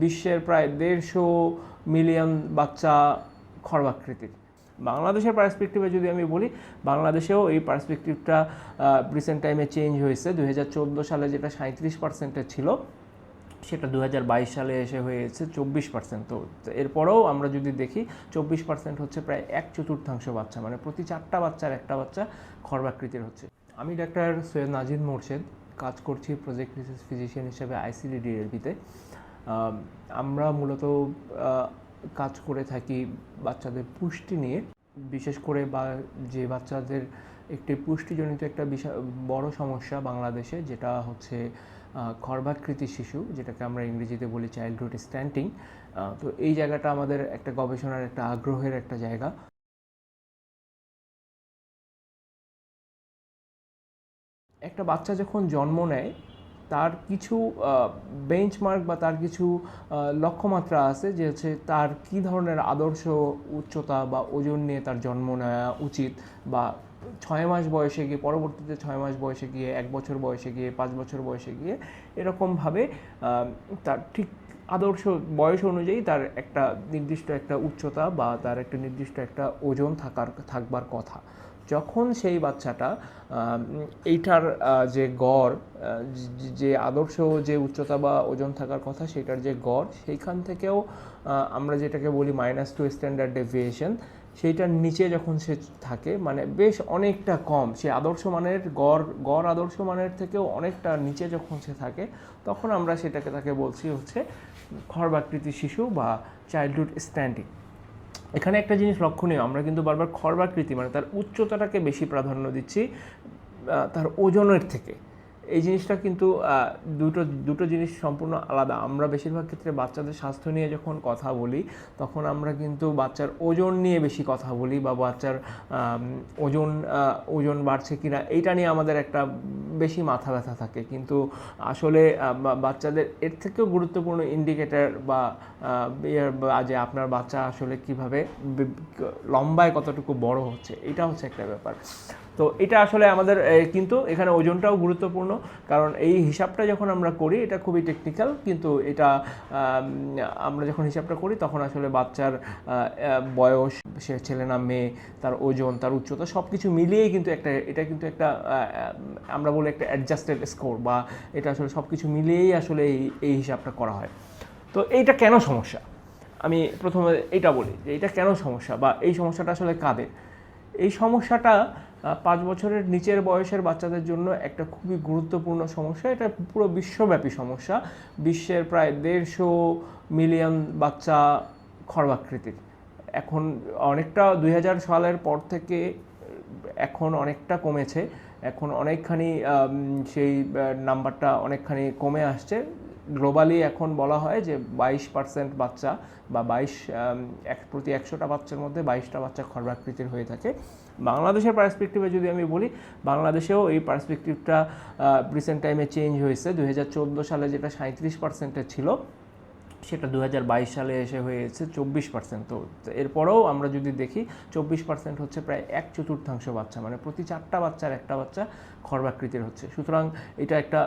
বিশ্বের প্রায় দেড়শো মিলিয়ন বাচ্চা খর্বাকৃতির। বাংলাদেশের পার্সপেক্টিভে যদি আমি বলি, বাংলাদেশেও এই পার্সপেক্টিভটা রিসেন্ট টাইমে চেঞ্জ হয়েছে। দু হাজার চোদ্দ সালে যেটা সাঁত্রিশ পার্সেন্টের ছিল, সেটা দু হাজার বাইশ সালে এসে হয়েছে চব্বিশ পার্সেন্ট তো এরপরেও আমরা যদি দেখি, চব্বিশ পার্সেন্ট হচ্ছে প্রায় এক চতুর্থাংশ বাচ্চা মানে প্রতি চারটা বাচ্চার একটা বাচ্চা খর্বাকৃতির হচ্ছে। আমি ডাক্তার সৈয়দ নাজিদ মোর্শেদ, কাজ করছি প্রজেক্ট রিসার্চ ফিজিশিয়ান হিসেবে আইসিডিডিএলপিতে আমরা মূলত কাজ করে থাকি বাচ্চাদের পুষ্টি নিয়ে। বিশেষ করে বা, যে বাচ্চাদের একটি পুষ্টিজনিত একটা বিশাল বড় সমস্যা বাংলাদেশে, যেটা হচ্ছে খর্বাকৃতি শিশু, যেটাকে আমরা ইংরেজিতে বলি চাইল্ডহুড স্ট্যান্টিং তো এই জায়গাটা আমাদের একটা গবেষণার একটা আগ্রহের একটা জায়গা। একটা বাচ্চা যখন জন্ম নেয় তার কিছু বেঞ্চমার্ক বা তার কিছু লক্ষ্যমাত্রা আছে যে হচ্ছে তার কী ধরনের আদর্শ উচ্চতা বা ওজন নিয়ে তার জন্ম নেওয়া উচিত বা ছয় মাস বয়সে গিয়ে, পরবর্তীতে ছয় মাস বয়সে গিয়ে, এক বছর বয়সে গিয়ে, পাঁচ বছর বয়সে গিয়ে এরকমভাবে তার ঠিক আদর্শ বয়স অনুযায়ী তার একটা নির্দিষ্ট একটা উচ্চতা বা তার একটা নির্দিষ্ট একটা ওজন থাকার, থাকবার কথা। যখন সেই বাচ্চাটা এইটার যে গড় যে- আদর্শ, যে উচ্চতা বা ওজন থাকার কথা সেটার যে গড়, সেইখান থেকেও আমরা যেটাকে বলি মাইনাস টু স্ট্যান্ডার্ড ডেভিয়েশন সেইটার নিচে যখন সে থাকে মানে বেশ অনেকটা কম, সে আদর্শ মানের গড় গড় আদর্শ মানের থেকেও অনেকটা নিচে যখন সে থাকে, তখন আমরা সেটাকে তাকে বলছি হচ্ছে খর্বাকৃতি শিশু বা চাইল্ডহুড স্ট্যান্ডিং এখানে একটা জিনিস লক্ষণীয়, আমরা কিন্তু বারবার খর্বাকৃতি মানে তার উচ্চতাটাকে বেশি প্রাধান্য দিচ্ছি তার ওজনের থেকে। এই জিনিসটা কিন্তু দুটো দুটো জিনিস সম্পূর্ণ আলাদা। আমরা বেশিরভাগ ক্ষেত্রে বাচ্চাদের স্বাস্থ্য নিয়ে যখন কথা বলি, তখন আমরা কিন্তু বাচ্চার ওজন নিয়ে বেশি কথা বলি বা বাচ্চার ওজন ওজন বাড়ছে কিনা, এইটা নিয়ে আমাদের একটা বেশি মাথা ব্যথা থাকে। কিন্তু আসলে বা- বাচ্চাদের এর থেকেও গুরুত্বপূর্ণ ইন্ডিকেটার বা ইয়ে যে আপনার বাচ্চা আসলে কীভাবে লম্বায় কতটুকু বড় হচ্ছে, এটা হচ্ছে একটা ব্যাপার। তো এটা আসলে আমাদের কিন্তু এখানে ওজনটাও গুরুত্বপূর্ণ, কারণ এই হিসাবটা যখন আমরা করি, এটা খুবই টেকনিক্যাল কিন্তু এটা আমরা যখন হিসাবটা করি, তখন আসলে বাচ্চার বয়স, সে ছেলে না মেয়ে, তার ওজন, তার উচ্চতা সব কিছু মিলিয়েই কিন্তু একটা, এটা কিন্তু একটা আমরা বলি একটা অ্যাডজাস্টেড স্কোর বা এটা আসলে সব কিছু মিলিয়েই আসলে এই এই হিসাবটা করা হয়। তো এইটা কেন সমস্যা? আমি প্রথমে এটা বলি যে, এটা কেন সমস্যা, বা এই সমস্যাটা আসলে কাদের? এই সমস্যাটা পাঁচ বছরের নিচের বয়সের বাচ্চাদের জন্য একটা খুবই গুরুত্বপূর্ণ সমস্যা। এটা পুরো বিশ্বব্যাপী সমস্যা। বিশ্বের প্রায় দেড়শো মিলিয়ন বাচ্চা খর্বাকৃতির। এখন অনেকটা দুই হাজার সালের পর থেকে এখন অনেকটা কমেছে। এখন অনেকখানি সেই নাম্বারটা অনেকখানি কমে আসছে। গ্লোবালি এখন বলা হয় যে বাইশ পার্সেন্ট বাচ্চা বা বাইশ এক, প্রতি একশোটা বাচ্চার মধ্যে বাইশটা বাচ্চা খর্বাকৃতির হয়ে থাকে। বাংলাদেশের পার্সপেক্টিভে যদি আমি বলি, বাংলাদেশেও এই পার্সপেক্টিভটা রিসেন্ট টাইমে চেঞ্জ হয়েছে। দুই হাজার চোদ্দ সালে যেটা সাঁত্রিশ পার্সেন্টে ছিল সেটা দু হাজার বাইশ সালে এসে হয়েছে চব্বিশ পার্সেন্ট তো এরপরেও আমরা যদি দেখি, চব্বিশ পার্সেন্ট হচ্ছে প্রায় এক চতুর্থাংশ বাচ্চা মানে প্রতি চারটা বাচ্চার একটা বাচ্চা খর্বাকৃতির হচ্ছে। সুতরাং এটা একটা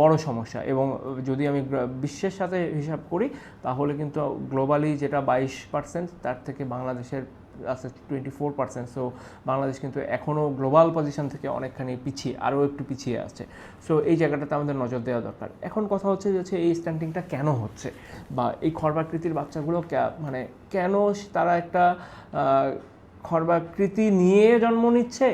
বড় সমস্যা এবং যদি আমি বিশ্বের সাথে হিসাব করি, তাহলে কিন্তু গ্লোবালি যেটা বাইশ পার্সেন্ট তার থেকে বাংলাদেশের আছে twenty four percent so Bangladesh কিন্তু এখনও গ্লোবাল পজিশন থেকে অনেকখানি পিছিয়ে, আরও একটু পিছিয়ে আছে সো এই জায়গাটাতে আমাদের নজর দেওয়া দরকার। এখন কথা হচ্ছে যে হচ্ছে এই স্ট্যান্ডিংটা কেন হচ্ছে? বা এই খর্বাকৃতির বাচ্চাগুলো মানে কেন তারা একটা খর্বাকৃতি নিয়ে জন্ম নিচ্ছে?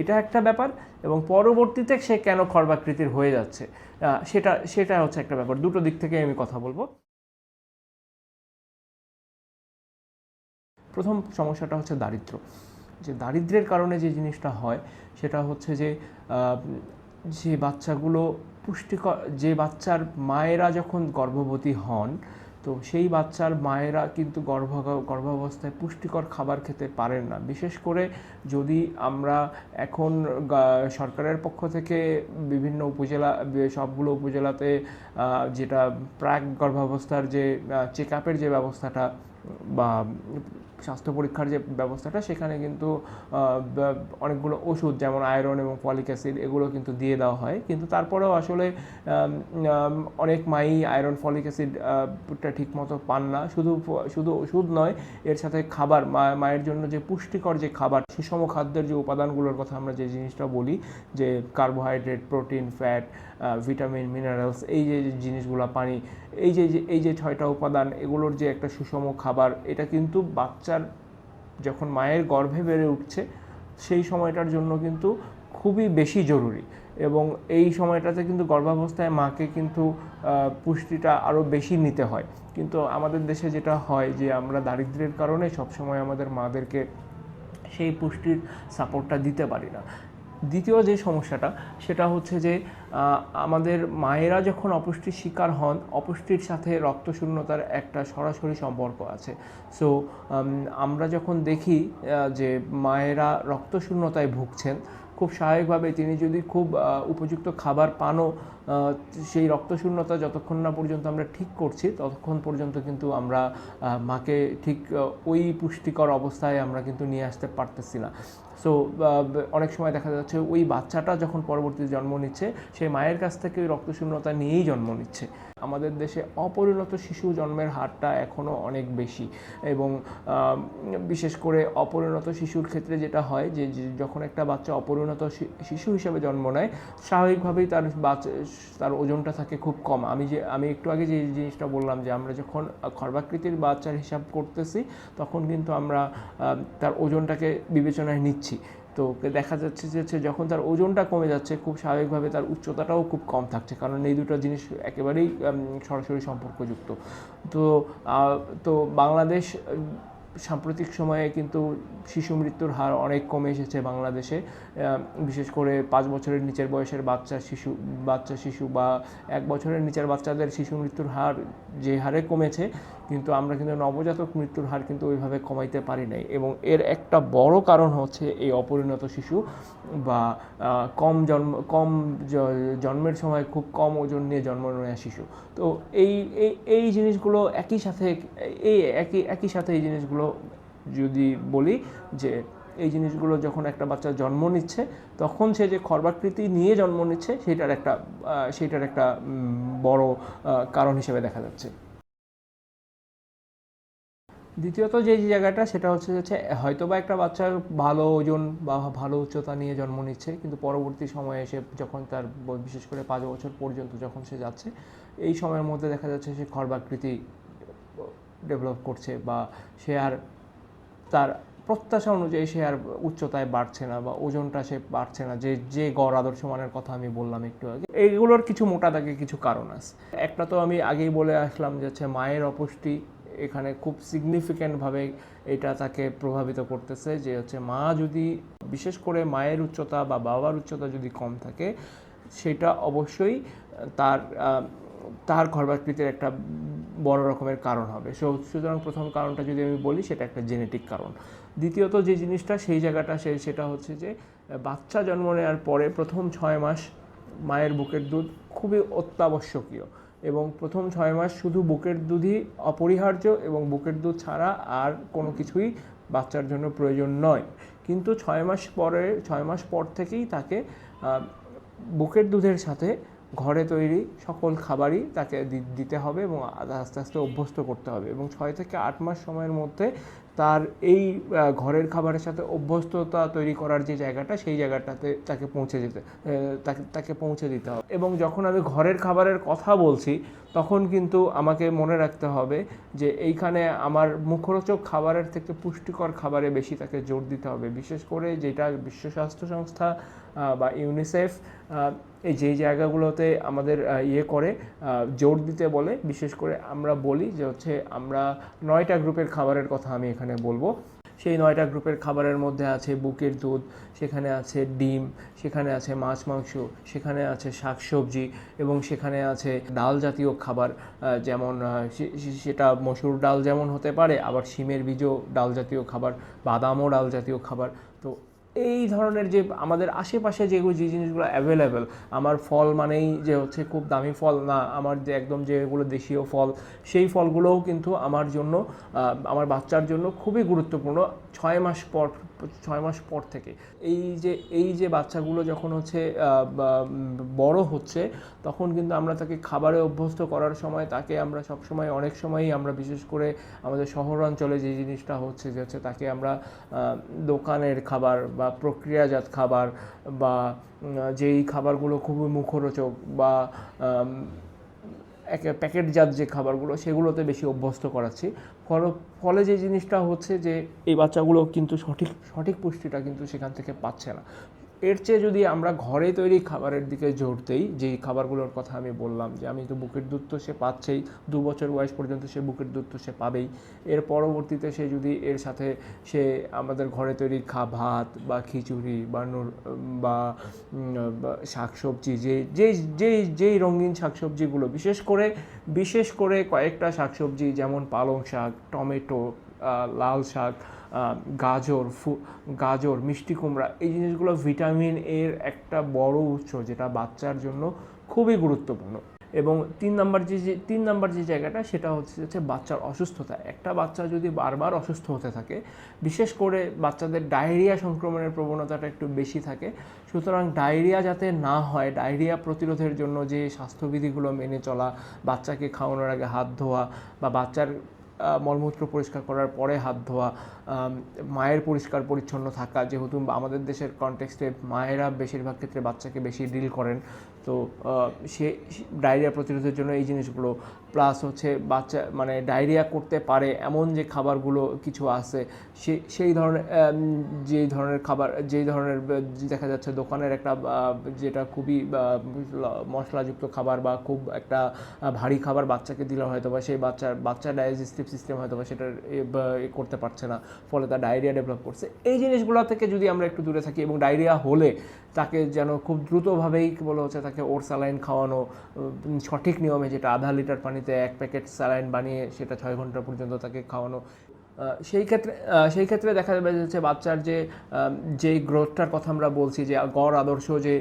এটা একটা ব্যাপার। এবং পরবর্তীতে সে কেন খর্বাকৃতির হয়ে যাচ্ছে? সেটা সেটা হচ্ছে একটা ব্যাপার। দুটো দিক থেকে আমি কথা বলব। প্রথম সমস্যাটা হচ্ছে দারিদ্র। যে দারিদ্র্যের কারণে যে জিনিসটা হয়, সেটা হচ্ছে যে যে বাচ্চাগুলো পুষ্টিকর, যে বাচ্চার মায়েরা যখন গর্ভবতী হন, তো সেই বাচ্চার মায়েরা কিন্তু গর্ভ, গর্ভাবস্থায় পুষ্টিকর খাবার খেতে পারেন না। বিশেষ করে যদি আমরা এখন সরকারের পক্ষ থেকে বিভিন্ন উপজেলা, সবগুলো উপজেলাতে যেটা প্রাক গর্ভাবস্থার যে চেক আপের যে ব্যবস্থাটা বা স্বাস্থ্য পরীক্ষার যে ব্যবস্থাটা, সেখানে কিন্তু অনেকগুলো ওষুধ যেমন আয়রন এবং ফলিক অ্যাসিড এগুলো কিন্তু দিয়ে দেওয়া হয়। কিন্তু তারপরেও আসলে অনেক মাই আয়রন, ফলিক অ্যাসিড ঠিক মতো পান না। শুধু শুধু ওষুধ নয়, এর সাথে খাবার মায়ের জন্য যে পুষ্টিকর যে খাবার সুষম খাদ্যের যে উপাদানগুলোর কথা আমরা যে জিনিসটা বলি, যে carbohydrate protein fat vitamin minerals এই যে জিনিসগুলো পানি, এই যে এই যে ছয়টা উপাদান, এগুলোর যে একটা সুষম খাবার, এটা কিন্তু বাচ্চার যখন মায়ের গর্ভে বেড়ে উঠছে, সেই সময়টার জন্য কিন্তু খুবই বেশি জরুরি এবং এই সময়টাতে কিন্তু গর্ভাবস্থায় মাকে কিন্তু পুষ্টিটা আরও বেশি নিতে হয়। কিন্তু আমাদের দেশে যেটা হয় যে, আমরা দারিদ্রের কারণে সবসময় আমাদের মাদেরকে সেই পুষ্টির সাপোর্টটা দিতে পারি না। দ্বিতীয় যে সমস্যাটা, সেটা হচ্ছে যে আমাদের মায়েরা যখন অপুষ্টির শিকার হন, অপুষ্টির সাথে রক্তশূন্যতার একটা সরাসরি সম্পর্ক আছে। সো আমরা যখন দেখি যে মায়েরা রক্তশূন্যতায় ভুগছেন, খুব স্বাভাবিকভাবে তিনি যদি খুব উপযুক্ত খাবার পানও সেই রক্তশূন্যতা যতক্ষণ না পর্যন্ত আমরা ঠিক করছি, ততক্ষণ পর্যন্ত কিন্তু আমরা মাকে ঠিক ওই পুষ্টিকর অবস্থায় আমরা কিন্তু নিয়ে আসতে পারতেছি না। সো অনেক সময় দেখা যাচ্ছে ওই বাচ্চাটা যখন পরবর্তীতে জন্ম নিচ্ছে সেই মায়ের কাছ থেকে ওই রক্তশূন্যতা নিয়েই জন্ম নিচ্ছে। আমাদের দেশে অপরিণত শিশু জন্মের হারটা এখনও অনেক বেশি এবং বিশেষ করে অপরিণত শিশুর ক্ষেত্রে যেটা হয় যে যখন একটা বাচ্চা অপরিণত শিশু হিসেবে জন্ম নেয়, স্বাভাবিকভাবেই তার বাচ্চা তার ওজনটা থাকে খুব কম। আমি যে, আমি একটু আগে যে জিনিসটা বললাম যে আমরা যখন খর্বাকৃতির বাচ্চার হিসাব করতেছি, তখন কিন্তু আমরা তার ওজনটাকে বিবেচনায় নিচ্ছি। তো দেখা যাচ্ছে যে হচ্ছে যখন তার ওজনটা কমে যাচ্ছে, খুব স্বাভাবিকভাবে তার উচ্চতাটাও খুব কম থাকছে, কারণ এই দুটো জিনিস একেবারেই সরাসরি সম্পর্কযুক্ত। তো তো বাংলাদেশ সাম্প্রতিক সময়ে কিন্তু শিশু মৃত্যুর হার অনেক কমে এসেছে বাংলাদেশে। বিশেষ করে পাঁচ বছরের নিচের বয়সের বাচ্চা শিশু বাচ্চা শিশু বা এক বছরের নিচের বাচ্চাদের শিশু মৃত্যুর হার যে হারে কমেছে কিন্তু আমরা কিন্তু নবজাতক মৃত্যুর হার কিন্তু ওইভাবে কমাইতে পারি নাই। এবং এর একটা বড় কারণ হচ্ছে এই অপরিণত শিশু বা কম জন্ম, কম জন্মের সময় খুব কম ওজন নিয়ে জন্ম নেওয়া শিশু। তো এই এই এই জিনিসগুলো একই সাথে, এই একই একই সাথে এই জিনিসগুলো যদি বলি যে, এই জিনিসগুলো যখন একটা বাচ্চা জন্ম নিচ্ছে, তখন সে যে খর্বাকৃতি নিয়ে জন্ম নিচ্ছে, সেটার একটা সেটার একটা বড় কারণ হিসেবে দেখা যাচ্ছে। দ্বিতীয়ত যে জায়গাটা সেটা হচ্ছে হচ্ছে হয়তো বা একটা বাচ্চা ভালো ওজন বা ভালো উচ্চতা নিয়ে জন্ম নিচ্ছে, কিন্তু পরবর্তী সময়ে এসে যখন তার বিশেষ করে পাঁচ বছর পর্যন্ত যখন সে যাচ্ছে, এই সময়ের মধ্যে দেখা যাচ্ছে সে খর্বাকৃতি ডেভেলপ করছে বা সে আর তার প্রত্যাশা অনুযায়ী সে আর উচ্চতায় বাড়ছে না বা ওজনটা সে বাড়ছে না, যে যে গড় আদর্শ মানের কথা আমি বললাম একটু আগে। এইগুলোর কিছু মোটা দাগে কিছু কারণ আছে। একটা তো আমি আগেই বলে আসলাম যে হচ্ছে মায়ের অপুষ্টি এখানে খুব সিগনিফিক্যান্টভাবে এটা তাকে প্রভাবিত করতেছে যে হচ্ছে মা যদি, বিশেষ করে মায়ের উচ্চতা বা বাবার উচ্চতা যদি কম থাকে, সেটা অবশ্যই তার তার খর্বাকৃতির একটা বড় রকমের কারণ হবে। সো, সুতরাং প্রথম কারণটা যদি আমি বলি, সেটা একটা জেনেটিক কারণ। দ্বিতীয়ত যে জিনিসটা, সেই জায়গাটা সে, সেটা হচ্ছে যে, বাচ্চা জন্ম নেওয়ার পরে প্রথম ছয় মাস মায়ের বুকের দুধ খুবই অত্যাবশ্যকীয়। এবং প্রথম ছয় মাস শুধু বুকের দুধই অপরিহার্য এবং বুকের দুধ ছাড়া আর কোনো কিছুই বাচ্চার জন্য প্রয়োজন নয়। কিন্তু ছয় মাস পরে, ছয় মাস পর থেকেই তাকে বুকের দুধের সাথে ঘরে তৈরি সকল খাবারই তাকে দিতে হবে এবং আস্তে আস্তে অভ্যস্ত করতে হবে এবং ছয় থেকে আট মাস সময়ের মধ্যে তার এই ঘরের খাবারের সাথে অভ্যস্ততা তৈরি করার যে জায়গাটা, সেই জায়গাটাতে তাকে পৌঁছে যেতে তাকে তাকে পৌঁছে দিতে হবে। এবং যখন আমি ঘরের খাবারের কথা বলছি তখন কিন্তু আমাকে মনে রাখতে হবে যে এইখানে আমার মুখরোচক খাবারের থেকে পুষ্টিকর খাবারে বেশি তাকে জোর দিতে হবে। বিশেষ করে যেটা বিশ্ব স্বাস্থ্য সংস্থা বা ইউনিসেফ এই যেই জায়গাগুলোতে আমাদের ইয়ে করে জোর দিতে বলে, বিশেষ করে আমরা বলি যে হচ্ছে আমরা নয়টা গ্রুপের খাবারের কথা আমি এখানে বলব। সেই নয়টা গ্রুপের খাবারের মধ্যে আছে বুকের দুধ, সেখানে আছে ডিম, সেখানে আছে মাছ, মাংস, সেখানে আছে শাক সবজি এবং সেখানে আছে ডাল জাতীয় খাবার যেমন সেটা মসুর ডাল যেমন হতে পারে, আবার শিমের বীজও ডাল জাতীয় খাবার, বাদামও ডাল জাতীয় খাবার এই ধরনের যে আমাদের আশেপাশে যেগুলো যে জিনিসগুলো অ্যাভেলেবেল আমার ফল মানেই যে হচ্ছে খুব দামি ফল না, আমার যে একদম যেগুলো দেশীয় ফল, সেই ফলগুলোও কিন্তু আমার জন্য আমার বাচ্চার জন্য খুবই গুরুত্বপূর্ণ। ছয় মাস পর ছয় মাস পর থেকে। এই যে এই যে বাচ্চাগুলো যখন হচ্ছে বড় হচ্ছে, তখন কিন্তু আমরা তাকে খাবারে অভ্যস্ত করার সময় তাকে আমরা সব সময় অনেক সময়ই আমরা বিশেষ করে আমাদের শহরাঞ্চলে যে জিনিসটা হচ্ছে যে হচ্ছে তাকে আমরা দোকানের খাবার বা প্রক্রিয়াজাত খাবার বা যেই খাবারগুলো খুবই মুখরোচক বা প্যাকেটজাত যে খাবারগুলো, সেগুলোতে বেশি অভ্যস্ত করাচ্ছি। ফল, ফলে যে জিনিসটা হচ্ছে যে, এই বাচ্চাগুলো কিন্তু সঠিক সঠিক পুষ্টিটা কিন্তু সেখান থেকে পাচ্ছে না। এর চেয়ে যদি আমরা ঘরে তৈরি খাবারের দিকে জোর দেই, যেই খাবারগুলোর কথা আমি বললাম যে আমি তো বুকের দুধ তো সে পাচ্ছেই, দু বছর বয়স পর্যন্ত সে বুকের দুধ তো সে পাবেই। এর পরবর্তীতে সে যদি এর সাথে সে আমাদের ঘরে তৈরি খা, ভাত বা খিচুড়ি বা নুর, বা শাকসবজি, যে যেই যেই যেই রঙিন শাকসবজিগুলো, বিশেষ করে বিশেষ করে কয়েকটা শাকসবজি যেমন পালং শাক, টমেটো লাল শাক গাজর, ফু, গাজর, মিষ্টি কুমড়া, এই জিনিসগুলো ভিটামিন এর একটা বড় উৎস যেটা বাচ্চার জন্য খুবই গুরুত্বপূর্ণ। এবং তিন নাম্বার যে যে, তিন নাম্বার যে জায়গাটা সেটা হচ্ছে হচ্ছে বাচ্চার অসুস্থতা। একটা বাচ্চা যদি বারবার অসুস্থ হতে থাকে, বিশেষ করে বাচ্চাদের ডায়রিয়া সংক্রমণের প্রবণতাটা একটু বেশি থাকে, সুতরাং ডায়রিয়া যাতে না হয়, ডায়রিয়া প্রতিরোধের জন্য যে স্বাস্থ্যবিধিগুলো মেনে চলা, বাচ্চাকে খাওয়ানোর আগে হাত ধোয়া বা বাচ্চার মলমূত্র পরিষ্কার করার পরে হাত ধোয়া মায়ের পরিষ্কার পরিচ্ছন্ন থাকা, যেহেতু আমাদের দেশের কনটেক্সটে মায়েরা বেশিরভাগ ক্ষেত্রে বাচ্চাকে বেশি ডিল করেন। তো সে ডায়রিয়া প্রতিরোধের জন্য এই জিনিসগুলো প্লাস হচ্ছে বাচ্চা মানে ডায়রিয়া করতে পারে এমন যে খাবারগুলো কিছু আছে, সে, সেই ধরনের যেই ধরনের খাবার, যেই ধরনের দেখা যাচ্ছে দোকানের একটা যেটা খুবই মশলাযুক্ত খাবার বা খুব একটা ভারী খাবার বাচ্চাকে দিলে হয়তো বা সেই বাচ্চার, বাচ্চা ডাইজেস্টিভ সিস্টেম হয়তো বা সেটা করতে পারছে না, ফলে তার ডায়রিয়া ডেভেলপ করছে। এই জিনিসগুলো থেকে যদি আমরা একটু দূরে থাকি এবং ডায়রিয়া হলে তাকে যেন খুব দ্রুতভাবেই বলা হচ্ছে তাকে ওর স্যালাইন খাওয়ানো সঠিক নিয়মে যেটা আধা লিটার পানিতে এক প্যাকেট স্যালাইন বানিয়ে সেটা ছয় ঘণ্টা পর্যন্ত তাকে খাওয়ানো। সেই ক্ষেত্রে সেই ক্ষেত্রে দেখা যাবে যে হচ্ছে বাচ্চার যে যেই গ্রোথটার কথা আমরা বলছি, যে গড় আদর্শ যে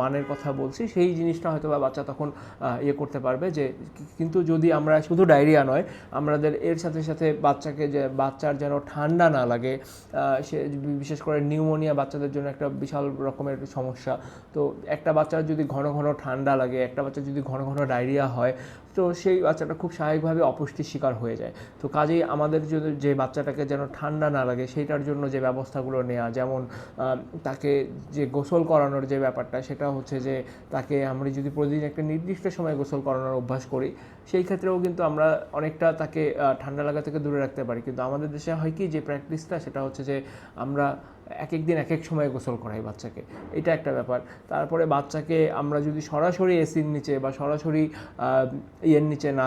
মানের কথা বলছি, সেই জিনিসটা হয়তো বা বাচ্চা তখন ইয়ে করতে পারবে যে কিন্তু যদি আমরা শুধু ডায়রিয়া নয়, আমাদের এর সাথে সাথে বাচ্চাকে যে, বাচ্চার যেন ঠান্ডা না লাগে সে বিশেষ করে নিউমোনিয়া বাচ্চাদের জন্য একটা বিশাল রকমের সমস্যা। তো একটা বাচ্চার যদি ঘন ঘন ঠান্ডা লাগে, একটা বাচ্চার যদি ঘন ঘন ডায়রিয়া হয়, তো সেই বাচ্চাটা খুব স্বাভাবিকভাবে অপুষ্টির শিকার হয়ে যায়। তো কাজেই আমাদের যে বাচ্চাটাকে যেন ঠান্ডা না লাগে, সেইটার জন্য যে ব্যবস্থাগুলো নেওয়া যেমন তাকে যে গোসল করানোর যে ব্যাপারটা, সেটা হচ্ছে যে তাকে আমরা যদি প্রতিদিন একটা নির্দিষ্ট সময় গোসল করানোর অভ্যাস করি, সেই ক্ষেত্রেও কিন্তু আমরা অনেকটা তাকে ঠান্ডা লাগা থেকে দূরে রাখতে পারি। কিন্তু আমাদের দেশে হয় কি যে প্র্যাকটিসটা সেটা হচ্ছে যে আমরা এক এক দিন এক এক সময় গোসল করাই বাচ্চাকে। এটা একটা ব্যাপার। তারপরে বাচ্চাকে আমরা যদি সরাসরি এসির নিচে বা সরাসরি ইয়ের নিচে না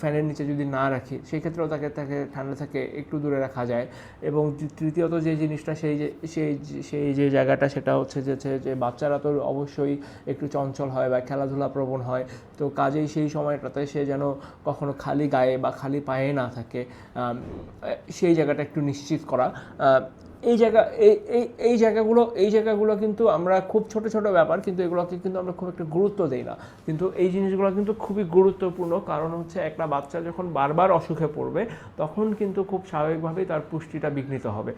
ফ্যানের নিচে যদি না রাখি, সেই ক্ষেত্রেও তাকে তাকে ঠান্ডা থেকে একটু দূরে রাখা যায়। এবং তৃতীয়ত যে জিনিসটা সেই যে, সেই সেই যে জায়গাটা সেটা হচ্ছে যে যে- বাচ্চারা তো অবশ্যই একটু চঞ্চল হয় বা খেলাধুলা প্রবণ হয়। তো কাজেই সেই সময়টাতে সে যেন কখনো খালি গায়ে বা খালি পায়ে না থাকে সেই জায়গাটা একটু নিশ্চিত করা। এই জায়গা, এই এই এই জায়গাগুলো এই জায়গাগুলো কিন্তু আমরা খুব ছোট ছোট ব্যাপার, কিন্তু এগুলোকে কিন্তু আমরা খুব একটা গুরুত্ব দিই না। কিন্তু এই জিনিসগুলো কিন্তু খুবই গুরুত্বপূর্ণ, কারণ হচ্ছে একটা বাচ্চা যখন বারবার অসুখে পড়বে, তখন কিন্তু খুব স্বাভাবিকভাবেই তার পুষ্টিটা বিঘ্নিত হবে।